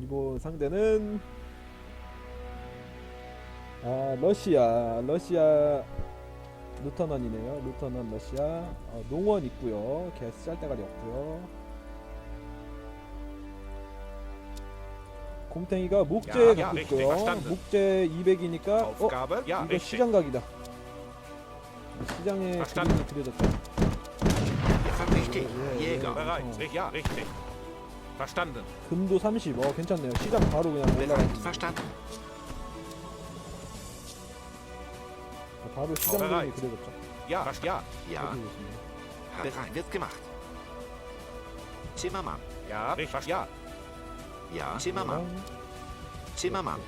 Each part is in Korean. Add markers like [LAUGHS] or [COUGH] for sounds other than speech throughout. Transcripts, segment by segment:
이번 상대는 아 러시아 러시아 루터넌이네요 루터넌 러시아 어, 농원 있고요 개스 짤대가리 없고요 곰탱이가 목재 야, 야, 갖고 있고요. 목재 200이니까 어? Ja, 이거 richtig. 시장각이다 시장에 verstanden. 그림이 그려졌다 Richtig. 예, 예, Jäger. Verstanden. 금도 30. 어 괜찮네요. 시장 바로 그냥 Bereit. 올라가는 Verstanden. 바로 시장 그림이 bereit. 그려졌죠. Ja, was- ja, Ja. 여기 보시면. Bereit. Wird gemacht. Zimmermann. ja, richtig, was- ja, Ja. Zimmermann. Zimmermann.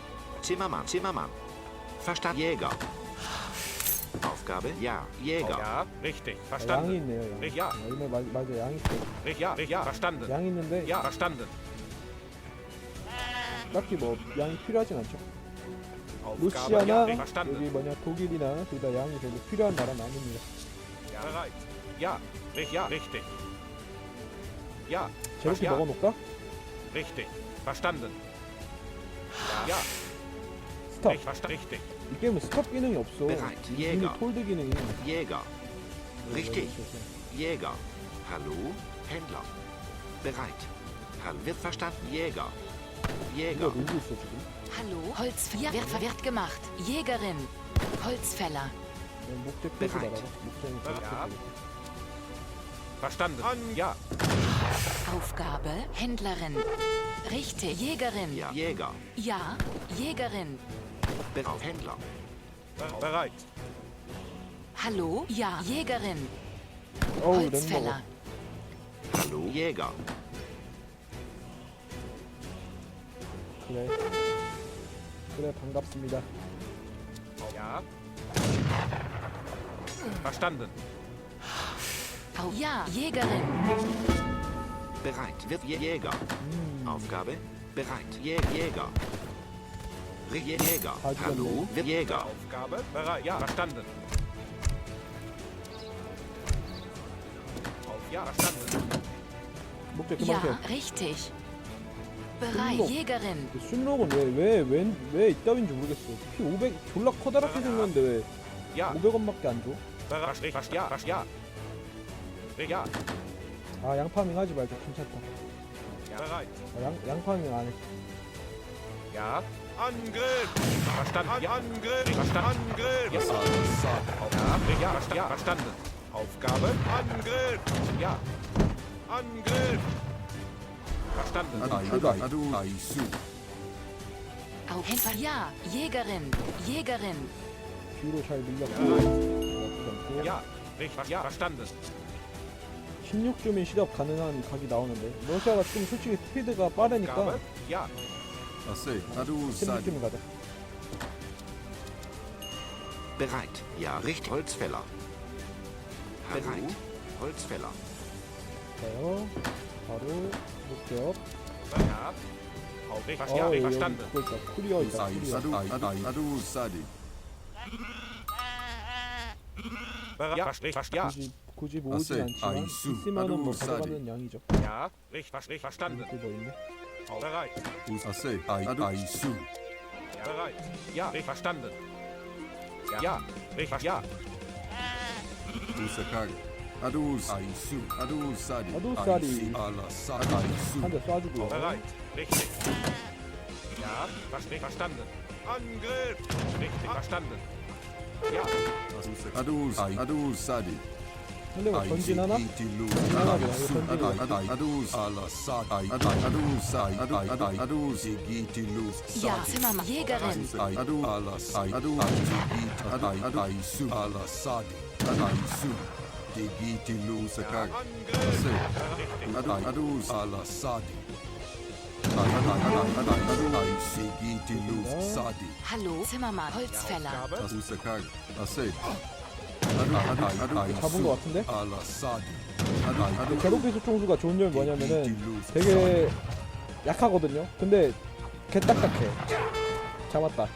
Zimmermann. Zimmermann. Verstanden. Jäger. Aufgabe. Ja. Jäger. ja, richtig. 아, 양이 Verstanden. 있네요. 양. 네, 야. 아, 이메 맞 맞아 양이 있어. Ri- Ja, ri- ja, verstanden. 양이 있는데 Ja, verstanden. 딱히 뭐 양이 필요하진 않죠. Aufgabe, ja, 루시아나 richtig, verstanden. 여기 뭐냐 독일이나 둘 다 양이 별로 필요한 나라는 아닙니다. Ja, bereit. Ja, ri- ja, richtig. Ja, 제로키 야. 먹어놓을까? richtig. Verstanden. Ja, ja, 스톱. richtig, versta- richtig. 이 게임은 스톱 기능이 없어. Bereit. 이미 Jäger. 톨드 기능이. Jäger. Richtig. Jäger. Hallo. Händler. Bereit. Hallo. Wird verstanden. Jäger. 이거 Jäger. 놀고 있어 지금. Hallo? Holzfäller. Wird, wird gemacht. Jägerin. Holzfäller. 그냥 목재 빼고 Bereit. 나가라. 목재는 Ja. 야. Verstanden. An, ja, Aufgabe. Händlerin. Richtig. Jägerin. Ja. Jäger. Ja. Jägerin. Bereit. Händler. Ber- bereit. Hallo? Ja. Jägerin. 어우 랭먹어. Holzfäller. Hallo. Jäger. 그래. 그래 반갑습니다. Ja. Verstanden. Au ja. Jägerin. Bereit. Wird Jä- Jäger. 음. Aufgabe. Bereit. Jä Jäger. Jäger. Halt Hallo. Jäger. Aufgabe, bereit. Ja, verstanden. Auf, ja, verstanden. Ja. 펴. Richtig. Bereit. Hallo. Jägerin. 그 순록은 왜왜왜왜 이따윈지 모르겠어. 피 500 졸라 커다랗게 생겼는데 왜 Ja, 500원밖에 안 줘? bereit. Ja, ja. Ri- Ja, 아 양파밍 하지 말자 괜찮다. ja, bereit. 아, 양 양파밍 안 해. Ja. Angriff. Verstanden. Ja, Angriff. Verstanden. Angriff. Ja, ja, Ri- ja, versta- ja, verstanden. Aufgabe, Angriff. Ja. Angriff. Verstanden. Au Händler. Ja. Jägerin. Jägerin. 뒤로 잘 밀렸고. Bereit. Ja, Ri- was- ja, verstanden. 16주민 실업 가능한 각이 나오는데 러시아가 좀 솔직히 스피드가 빠르니까 Aufgabe, ja. 16주민 가자. Bereit. Ja. Richtig. Holzfäller. Bereit. Holzfäller. 가요. 바로 목격. Ja. Auf, Ri- was- ja, 어 Ri- 여기 verstanden. 그거 있다. 쿠리어 있다. 쿠리어. Bereit. Ja, was- Ri- was- ja. 굳이 굳이 모으진 아세, 않지만 아이수, 있으면은 뭐 아두, 가져가는 양이죠. Ja, Ri- was- Ri- verstanden. Bereit. Usase, ai, ai, su. Bereit. Ja, verstanden. Ja, richtig, ja. Usakage. Adus, ai, su. Adus, sadi. Adus, sadi. Ala, sadi, su. Bereit. Richtig. Ja, verstanden. Angriff. Richtig, verstanden. Ja. Adus, ai, adus, sadi. Hallo? Zimmermann Holzfäller. 잡은 거 같은데? 제로피스 총수가 좋은 점이 뭐냐면은 되게 약하거든요. 근데 개 딱딱해. 잡았다.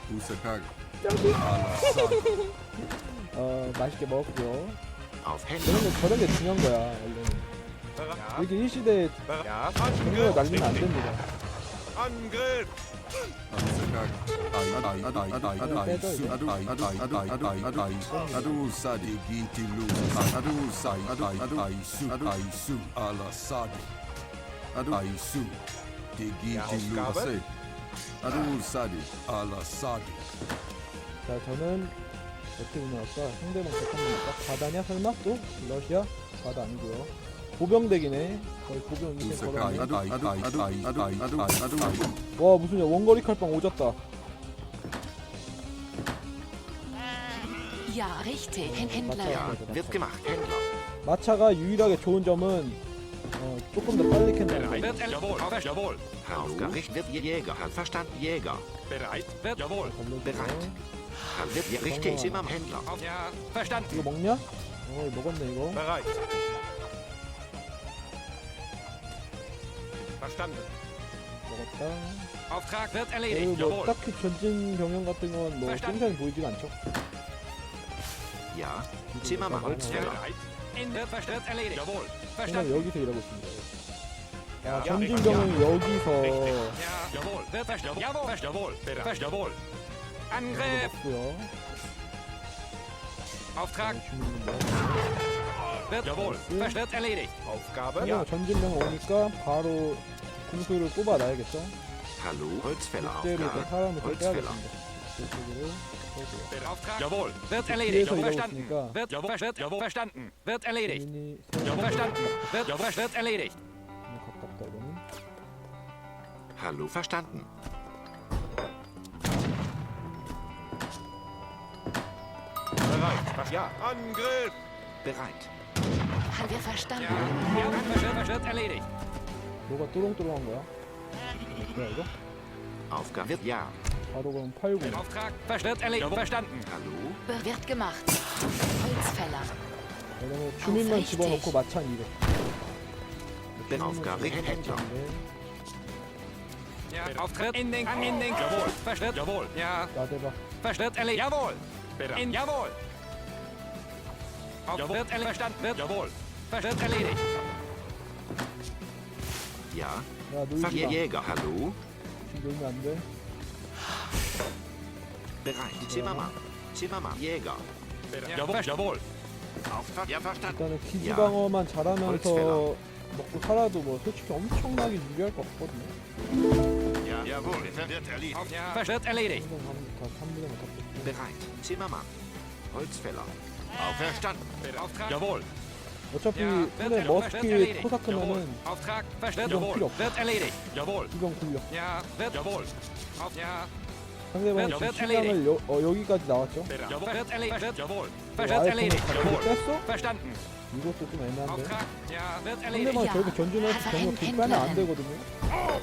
[LAUGHS] 어 맛있게 먹었고요. Auf 저런. 게 저런 게 중요한 거야. 원래는 Ja, 여기 이 시대에 ja, 정말 Angriff. 날리면 안. 됩니다. 자 저는 어떻게 운영할까? 상대방 잠깐만까 바다냐 설마 또? 러시아? 바다 아니고요 보병대기네 거의 보병 인생 Usakai 걸었네 Adu Adu Adu Adu Adu Adu Adu 와 무슨 원거리 칼빵 오졌다 Ja, richtig. Händ- Händler. Ja, wird gemacht. Händler. 마차가 유일하게 좋은 점은 어, 조금 더 빨리 캔다는 거 Bereit. Wird jawohl. Auf, jawohl. Hallo. Richt wird Jäger. Verstanden. Jäger. Bereit. Wird jawohl. Bereit. Wird ja, richtig. Zimmer Händler. Auf, ja. Verstanden. 이거 먹냐? 어 먹었네 이거 Bereit. Verstanden. 먹었다 Auftrag wird 그리고 erledigt. 뭐 Jawohl. 딱히 전진 병영 같은 건 뭐 Verstanden. 땡상이 보이지가 않죠 Ja. Zimmermann. Holzfäller. Bereit. In wird verstört erledigt. Jawohl. 그냥 Verstanden. 여기서 일하고 있습니다 아, Ja, 전진 Richtig. 여기서 Ja, jawohl. Wird verstanden. Jawohl. Verst- Jawohl. Bereit. Jawohl. Angriff. 먹고요 Auftrag 주민인데 wird jawohl. Ja. Verstört erledigt. Aufgabe. 그냥 Ja. 전진 병 오니까 바로 공수를 뽑아놔야겠죠 Hallo. Holzfäller. 그때로 이제 Aufgabe. 사람을 좀 Holzfäller. 빼야겠습니다 이쪽으로 빼고요 Der Auftrag. Jawohl. Wird erledigt. 뒤에서 Jawohl. 일하고 Verstanden. 있으니까 Wird jawohl. Verstört. Jawohl. Verstanden. Wird erledigt. 주민이 Jawohl. Verstanden. Wird jawohl. Verstört erledigt. 가깝다 이거는 Hallo. Verstanden. Bereit. Ja. Angriff. Bereit. Haben wir verstanden. Ja. Ja. Verstört. Verstört erledigt. 뭐가 또롱또롱한 거야? 뭐야 이거? Aufgabe wird ja. 바로 그럼 팔고 Der Auftrag verstört erledigt. Jawohl. Verstanden. Hallo. Be- Wird gemacht. Holzfäller. 왜냐면 주민만 richtig. 집어넣고 마찬 200 Der Aufgabe Händler. Ja. Auftritt in den in den. Jawohl. Verstört. Jawohl. Ja. 나대박 Verstört erledigt. Jawohl. In jawohl. Auf jawohl. Wird erledigt. Verstanden. Wird jawohl. Verstört erledigt. Ja. 야 놀지마 Ver- Jäger. Hallo. 지금 놀면 안 돼 Bereit. Zimmermann. Zimmermann. Jäger. Jawohl. Jawohl. Auftrag. Ja. Verstanden. 일단은 기지 야. 방어만 잘하면서. 먹고 살아도 뭐 솔직히 엄청나게 유리할 것 같거든요 Ja. Jawohl. Wird erledigt. Auf ja. Verstört erledigt. 항상 하면 다 3분의 1다 Bereit. Zimmermann. Holzfäller. Auf Verstanden. Der Auftrag. Jawohl. 어차피. 손에 Auftrag verstört. 이건. 필요 없어. 이건 굴려 wird 지금. 시장을 여, 어, 여기까지 나왔죠. 어, 아예 뺐어? 이것도 좀 애매한데. 상대방이 야. 저렇게 전진해서 아, 병력 핸- 둘 빼면 안. 되거든요. 어,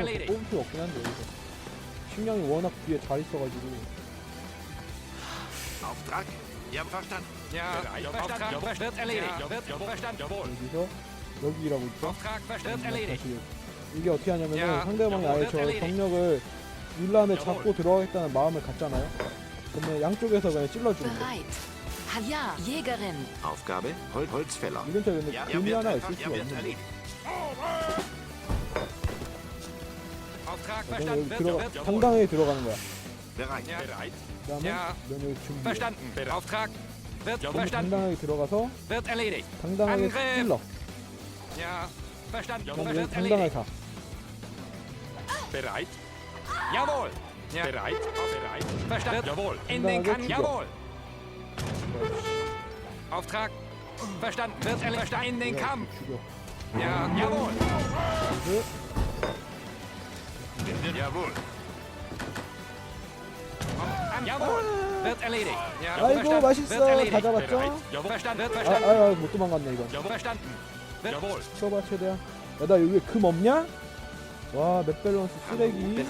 erledigt. 뽑을 필요 없긴 한데 여기서 식량이 워낙 뒤에 잘 있어가지고 Auftrag. Ja. Verstanden. Ja. Auftrag. Verstört erledigt. Wird. Verstanden. Jawohl. 여기서 여기 일하고 있죠 Auftrag verstört erledigt. 이게 어떻게 하냐면은 야, 상대방이 아예 저 병력을 윌람에. 잡고 들어가겠다는 마음을 갖잖아요 그러면 양쪽에서 그냥 찔러주는 거예요 Bereit. Ha- Ja, Jägerin. Aufgabe. Hol Holzfäller. 이 근처에 근데 Ja. 금이 하나 있을. 수가 Wird 없는데 erledigt. Auftrag 그냥 verstanden. 여기 Wird 들어가 wird. 당당하게 들어가는 거야 Bereit. Ja. Bereit. damit, ja. Verstanden. Bitte. Auftrag wird ja, verstanden. Wird erledigt. Angriff. Ja, verstanden. Ja, wird erledigt. Bereit? Jawohl. Ja. Bereit? Bereit? Verstanden. Jawohl. In den Kampf. Jawohl. Auftrag. Verstanden. Wird erledigt. In den Kampf. Ja, jawohl. Jawohl. 아이고. 맛있어. Wird erledigt. 다 잡았죠? 아. 아, 아, 못 도망갔네 이건. 쳐봐 최대한 야나 여기 금 없냐? 와 맥밸런스. 쓰레기.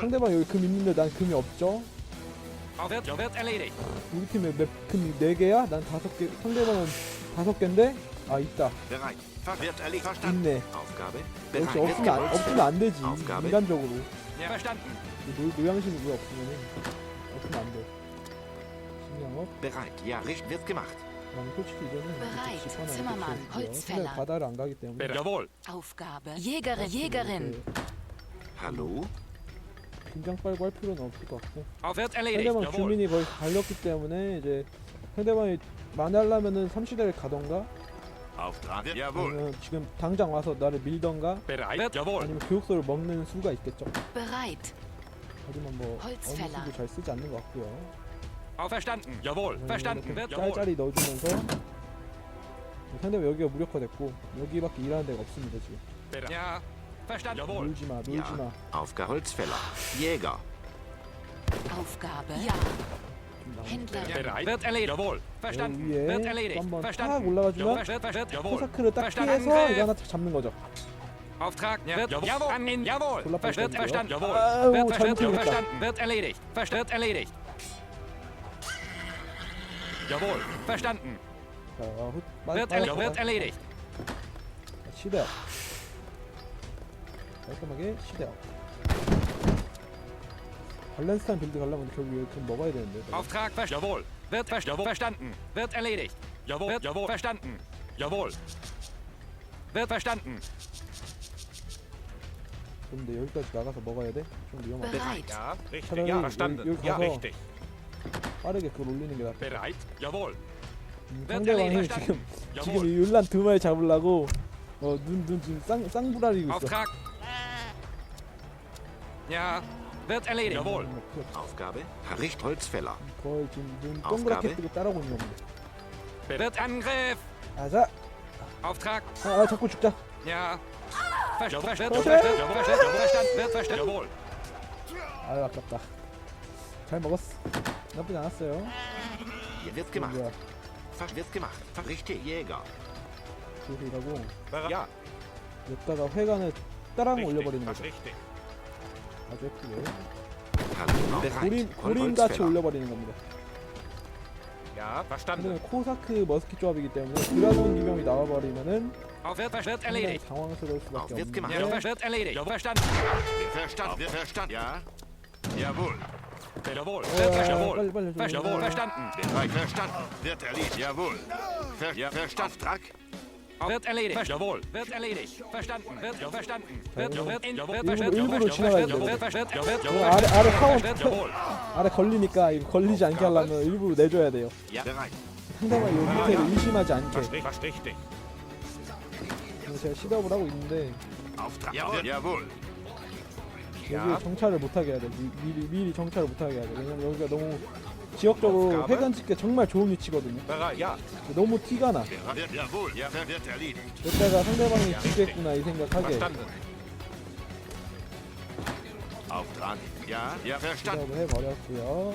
상대방 여기 금 있는데 난 금이 없죠. 우리 팀에 금 4개야? 난 5개 상대방은 5개인데? 아 있다. 있네. 역시 없으면 안. 없으면 안 되지. 인간적으로 Ja. Verstanden. 노, 노양심이 왜 없으면 없으면 안돼 식량업 Bereit. Ja. Richt. Wird gemacht. 나는 솔직히 이거는 Bereit. Zimmermann. Holzfäller. 근데 바다를 안 가기 때문에 Bereit. Jawohl. Aufgabe. Jägerin, Jägerin. Hallo? 긴장 빨고 할 필요는 없을 것 같고 Auf wird erledigt. 상대방 Jawohl. 주민이 거의 갈렸기 때문에 이제 상대방이 만회하려면은 3시대를 가던가 Auftrag? Jawohl. 아니면 지금 당장 와서 나를 밀던가 Bereit. Jawohl. 아니면 교육소를 먹는 수가 있겠죠 Bereit. 하지만 뭐 어느 Holzfäller. 수도 잘 쓰지 않는 것 같고요 Auferstanden. Jawohl. Verstanden. 이렇게 Jawohl. 짤짤이 넣어주면서 상대방 여기가 무력화됐고 여기밖에 일하는 데가 없습니다 지금 Bereit. Ja. Verstanden. Jawohl. 놀지마 놀지마 Ja. Aufgabe Holzfäller. Jäger. Aufgabe. Ja. Bereit. Wird erledigt. Jawohl. Verstanden. 여기 위에 Wird 또 erledigt. 한번 탁 Verstanden. 올라가주면 Jawohl. Wird, wird, jawohl. 코사크를 딱 Verstanden. 피해서 이거. 하나 탁 잡는 거죠 Auftrag. Ja. Wird, jawohl. Annehmen. Jawohl. 졸라 Ver- Wird 뻔했는데요? verstanden. Jawohl. 아우, Wird, wird, 잘못했다. verstanden. Wird erledigt. Ver- Wird erledigt. Jawohl. Verstanden. 자, 후, 빠, Wird, 빠졌다. erle- wird erledigt. 시대업 깔끔하게 시대업 밸런스타인 빌드 가려면 결국 이렇게 먹어야 되는데. Auftrag. Ver- Jawohl. Wird, ver- jawohl. Verstanden. Wird erledigt. Jawohl. Wird, jawohl. Verstanden. Jawohl. Wird verstanden. 근데 여기까지 나가서 먹어야 돼? 좀 위험하다 Bereit. Ja, richtig. Ja, verstanden. Ja, richtig. 빠르게 그걸 올리는 게 낫다 Bereit. Jawohl. 음, 상대방이. 지금. 지금 Jawohl. 이 율란 두 마리 잡으려고 어눈눈 지금 쌍 쌍불알이고 있어 Auftrag. Ja, wird erledigt. Jawohl. 음, 필요 없어. Aufgabe? Richt Holzfäller. 거의 지금 눈 Aufgabe? 동그랗게 뜨고 따라오고 있는 겁니다 Wird Angriff. 아자 Auftrag. 아, 아 자꾸 죽자 Ja. Ver- Jawohl. Verstanden. Okay. Jawohl. Jawohl. Verstanden. Jawohl. Verstanden. Wird verstanden. Jawohl. 아유 아깝다 잘 먹었어 나쁘지 않았어요 Hier wird 이거 gemacht. 뭐야 Ver- Wird gemacht. Ver- Richtig. Jäger. 그래서 이라고 Bereit. Ja, 여기다가 회관을 따랑 richtig. 올려버리는 Das 거죠 richtig. 아주 예쁘게? 고림. 고림같이. 올려버리는 겁니다 verstanden. 근데 코사크 머스킷 조합이기 때문에 드라군 기병이 나와버리면은 Auf wird, wird 상당히 erledigt. 당황스러울 수밖에 Auf wird gemacht. Ja, 없는데 wird erledigt. Verstanden. Verstanden. Wird verstanden. Ja. Jawohl. Jawohl. 어, Wird 빨리 jawohl. 빨리 Jawohl. 좀 Verstanden. Bereit. Verstanden. Wird erledigt. Jawohl. Ver ja, verstanden. Auftrag? Wird erledigt. Ver- Jawohl. Wird erledigt. Verstanden. Wird, ja, verstanden. Wird, ja, wird, in- ja, wird, 일부러- Jawohl. 지나가야 Jawohl. jawohl. 아래 아래 jawohl. 아래 걸리니까 이거 걸리지 않게 하려면 일부러 내줘야 돼요. 상대방이 요 밑에를 의심하지 않게 제가 시도를 하고 있는데? Jawohl. Jawohl. 여기에 정찰을 못하게 해야 돼 미, 미리, 미리 정찰을 못하게 해야 돼 왜냐면 여기가 너무 지역적으로? 회관 짓기 정말 좋은 위치거든요. 너무 티가 나. 여기다가 상대방이 지겠구나 이 생각하게. 시도를 해버렸고요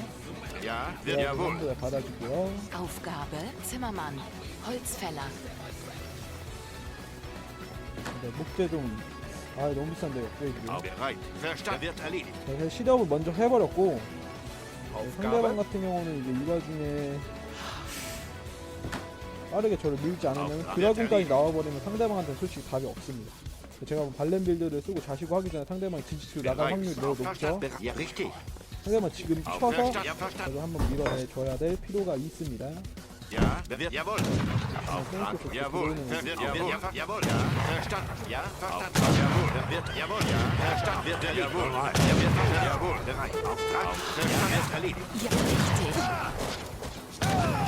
받아주고요 Aufgabe. Zimmermann. Holzfäller. 근데 목재 좀 아 너무 비싼데 업그레이드 Auf- Bereit. Verstanden. Wird erledigt. 그래서 시도를 먼저 해버렸고 상대방 Aufgabe. 같은 경우는 이제 이 와중에 빠르게 저를 밀지 않으면 아, 드라군까지 나와버리면 상대방한테는 솔직히 답이 없습니다. 제가 뭐 발렌 빌드를 쓰고 자시고 하기 전에 상대방이 지지치고 나갈 확률이 매우 높죠. 상대방 지금 Auf- 쳐서. 저도 한번 밀어내줘야 될 필요가 있습니다. Ja, wird, jawohl. Auftrag, jawohl. Wird, jawohl. Jawohl, ja. Verstanden, ja. Verstanden, jawohl. Wird, jawohl, ja. Verstanden, wird, jawohl. Ja, wird, jawohl. Bereit. Auftrag, verstanden, wird erledigt. Ja, richtig.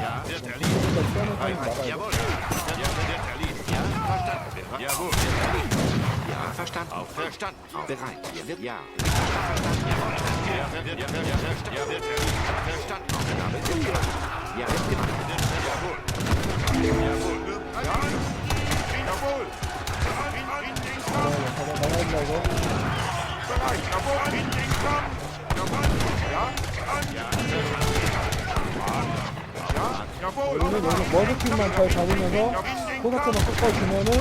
Ja, wird erledigt. Bereit, jawohl. Ja, wird erledigt. Ja, verstanden. Jawohl, wird erledigt. Ja, verstanden. Auf, verstanden. Bereit. Ja, wird, ja. Verstanden, jawohl. Ja, wird, ja, verstanden. Ja, wird ja, Verstanden. Ja, wird gemacht. 우리는 여기서 머드팀만 잘 잡으면서 코사크만 꺾어주면은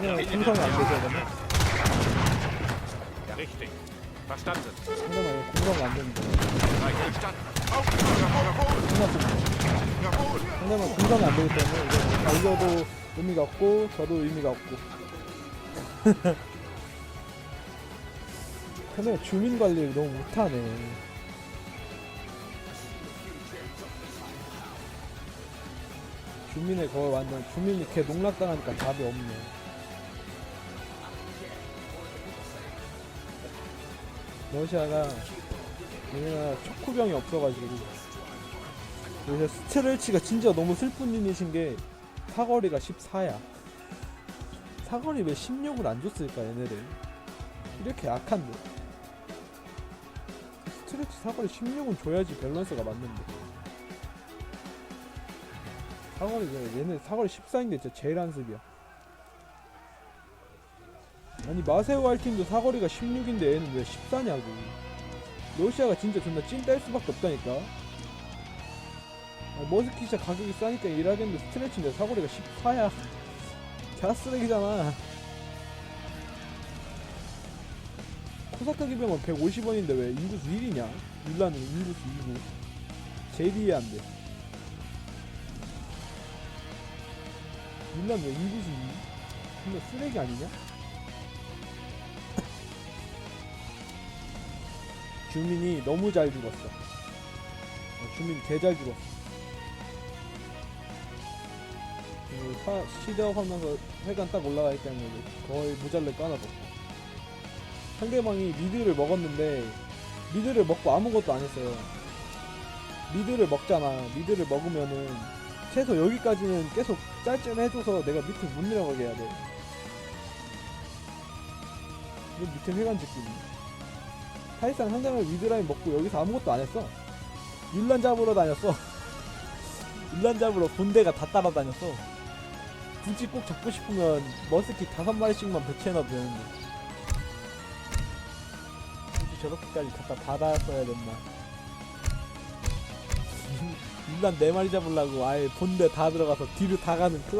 그냥 공성이 안 되죠 그러면 Ja, richtig. Verstanden. 상대방 이거 공성이 안 되는데. 끝났습니다. 왜냐면 분산이 안 되기 때문에 이거 달려도 의미가 없고 저도 의미가 없고 [LAUGHS] 근데 주민 관리를 너무 못하네 주민의 거의 완전 주민이 개 농락당하니까 답이 없네 러시아가 우리나라 촉구병이 없어가지고. 요새 스트레치가 진짜 너무 슬픈 일이신 게 사거리가 14야. 사거리 왜 16을 안 줬을까 얘네들? 이렇게 약한데. 스트레치 사거리 16은 줘야지 밸런스가 맞는데. 사거리 왜 얘네 사거리 14인데 진짜 제일 한습이야. 아니 마세오 할 팀도 사거리가 16인데 얘는 왜 14냐고 러시아가 진짜 존나 찐딸 수밖에 없다니까. 아니, 머스키샤 가격이 싸니까 일하겠는데 스트레치인데 사거리가 14야. 개쓰레기잖아. 코사카 기병은 150원인데 왜 인구수 1위냐? 율라는 인구수 2고 제일 이해 안돼. 율라는 왜 인구수 2위 근데 쓰레기 아니냐? 주민이 너무 잘 죽었어. 어, 주민 개 잘 죽었어. 그 사- 시대하면서 회관 딱 올라가니까 거의 무잘래 까나봤어 상대방이 미드를 먹었는데 미드를 먹고 아무것도 안 했어요. 미드를 먹잖아. 미드를 먹으면은 최소 여기까지는 계속 짤짤해줘서 내가 밑에 못 내려가게 해야 돼. 밑에 회관 짓기니 사실상 상대방이 미드라인 먹고 여기서 아무것도 안 했어. 율란 잡으러 다녔어. [LAUGHS] 율란 잡으러 군대가 다 따라다녔어. 굳이 꼭 잡고 싶으면 머스키 다섯 마리씩만 배치해놔도 되는데. 굳이 저렇게까지 갖다 닫았어야 됐나. [LAUGHS] 일단 네 마리 잡으려고 아예 본대 다 들어가서 뒤로 다 가는 클라